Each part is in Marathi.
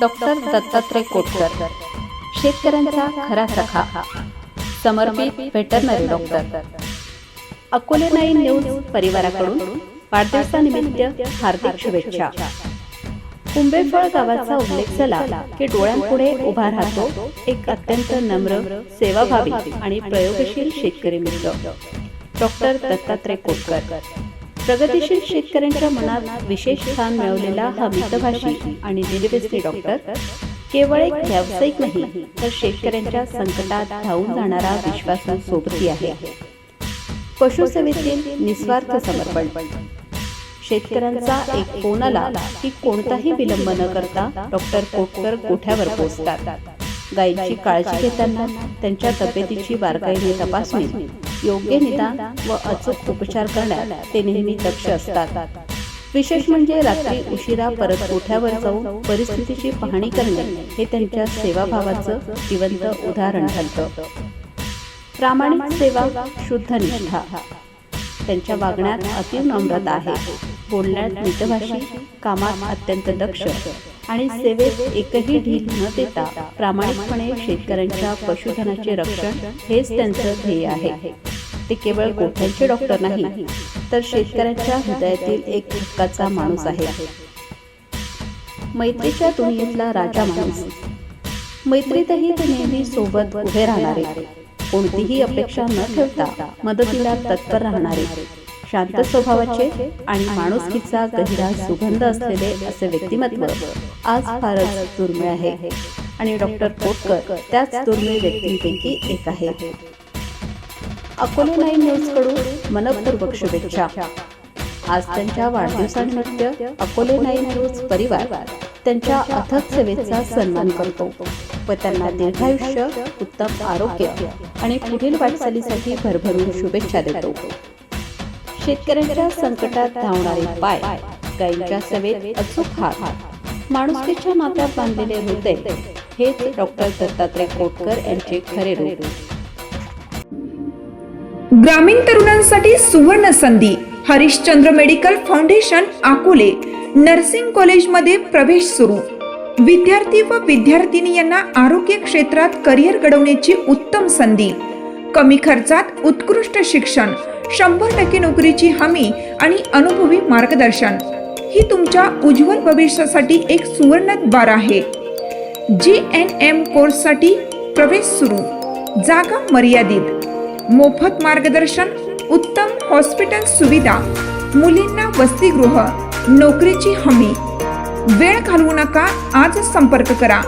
डॉक्टर दत्तात्रय कोटकर. शेतकऱ्यांचा खरा सखा. समर्पित veterinary doctor. Akole nine news परिवाराकडून वाढदिवसानिमित्त हार्दिक शुभेच्छा. कुंभेफळ गावाचा उल्लेख झाला की डोळ्यांपुढे उभा राहतो एक अत्यंत नम्र सेवाभावी आणि प्रयोगशील शेतकरी मित्र. डॉक्टर दत्तात्रय कोटकर. प्रगतीशील शेतकऱ्यांच्या मनात विशेष स्थान मिळवलेला हा मितभाषी आणि दिलवेस्ती डॉक्टर. केवळ एक व्यावसायिक नाही तर शेतकऱ्यांच्या संकटात धावून जाणारा विश्वासू सोबती आहे. पशुसेवेतील निस्वार्थ समर्पण. शेतकऱ्यांचा एक फोन आला की कोणताही विलंब न करता डॉक्टर कोटकर गोठ्यावर पोहोचतात. गायींची काळजी घेताना त्यांच्या तब्येतीची बारकाईने तपासणी योग्य निदान व अचूक उपचार करण्यात ते नेहमी दक्ष असतात. विशेष म्हणजे रात्री उशिरा परत कोठ्यावर जाऊन परिस्थितीची पाहणी करणे हे त्यांच्या सेवाभावाचं जिवंत उदाहरण ठरतं. प्रामाणिक सेवा शुद्ध निष्ठा. त्यांच्या वागण्यात अति नम्रता आहे. बोलण्यात मितभाषी कामात अत्यंत दक्ष. आणि सेवेत एकही ढील न देता प्रामाणिकपणे शेतकऱ्यांच्या पशुधनाचे रक्षण हेच त्यांचं ध्येय आहे. ते केवळ गोठ्यांचे डॉक्टर नाही तर शेतकऱ्यांच्या हृदयातील एक हक्काचा माणूस आहे. मैत्रीच्या दुनियेतला राजा माणूस. मैत्रीतही ते नेहमी सोबत उभे राहणारे. कोणतीही अपेक्षा न ठेवता मदतीला तत्पर राहणारे. शांत स्वभावाचे आणि माणुसकीचा गहिरा सुगंध असलेले असे व्यक्तिमत्व आज फारच दुर्मिळ आहे. आणि डॉक्टर कोटकर त्याच दुर्मिळ व्यक्तींपैकी एक आहे. अकोले नाईन न्यूजकडून मनपूर्वक शुभेच्छा. आज त्यांच्या वाढदिवसानिमित्त अकोले नाईन न्यूज परिवार त्यांच्या अथक सेवेचा सन्मान करतो व त्यांना दीर्घायुष्य उत्तम आरोग्य आणि पुढील वाटचालीसाठी भरभरून शुभेच्छा देतो. शेतकऱ्यांच्या संकटात धावणारे पाय गायींच्या सेवेत अचूक हात. माणुसकीच्या नात्यात बांधलेले हृदय हेच डॉक्टर दत्तात्रय कोटकर यांचे खरे रूप. ग्रामीण तरुणांसाठी सुवर्ण संधी Harishchandra medical foundation Akole nursing कॉलेजमध्ये प्रवेश सुरू. विद्यार्थी व विद्यार्थिनी यांना आरोग्य क्षेत्रात करिअर घडवण्याची उत्तम संधी. कमी खर्चात उत्कृष्ट शिक्षण शंभर टक्के नोकरीची हमी आणि अनुभवी मार्गदर्शन. ही तुमच्या उज्ज्वल भविष्यासाठी एक सुवर्ण बार आहे. जी एन एम कोर्ससाठी प्रवेश सुरू. जागा मर्यादित. मोफत मार्गदर्शन उत्तम हॉस्पिटल सुविधा मुलींना वसतिगृह नोकरीची हमी. वेळ घालवू नका आज संपर्क करा.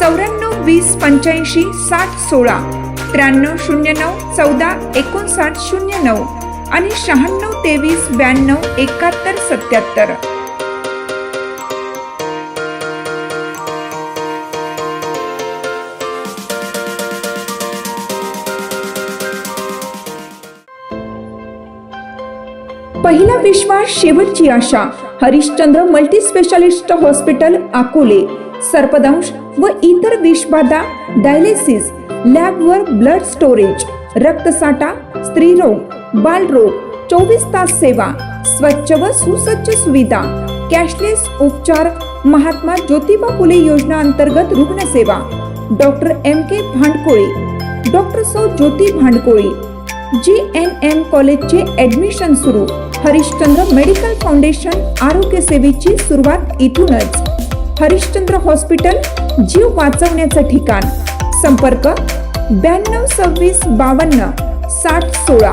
चौऱ्याण्णव वीस पंच्याऐंशी साठ सोळा. त्र्याण्णव शून्य नऊ चौदा एकोणसाठ शून्य नऊ आणि शहाण्णव तेवीस ब्याण्णव एकाहत्तर सत्याहत्तर. पहिला विश्वास शेवटची आशा. Harishchandra multi specialist hospital Akole सर्पदंश व इतर विषबाधा डायलिसिस लॅबवर ब्लड स्टोरेज रक्तसाठा स्त्रीरोग बालरोग चोवीस तास सेवा स्वच्छ व सुसज्ज सुविधा कॅशलेस उपचार महात्मा ज्योतिबा फुले योजना अंतर्गत रुग्णसेवा. Doctor M K Bhandkoli doctor सौ Jyoti Bhandkoli G N M कॉलेजचे ॲडमिशन सुरू. हरिश्चंद्र मेडिकल फाउंडेशन आरोग्य सेवेची सुरुवात इथूनच. हरिश्चंद्र हॉस्पिटल जीव वाचवण्याचं ठिकाण. संपर्क ब्याण्णव सव्वीस बावन्न साठ सोळा.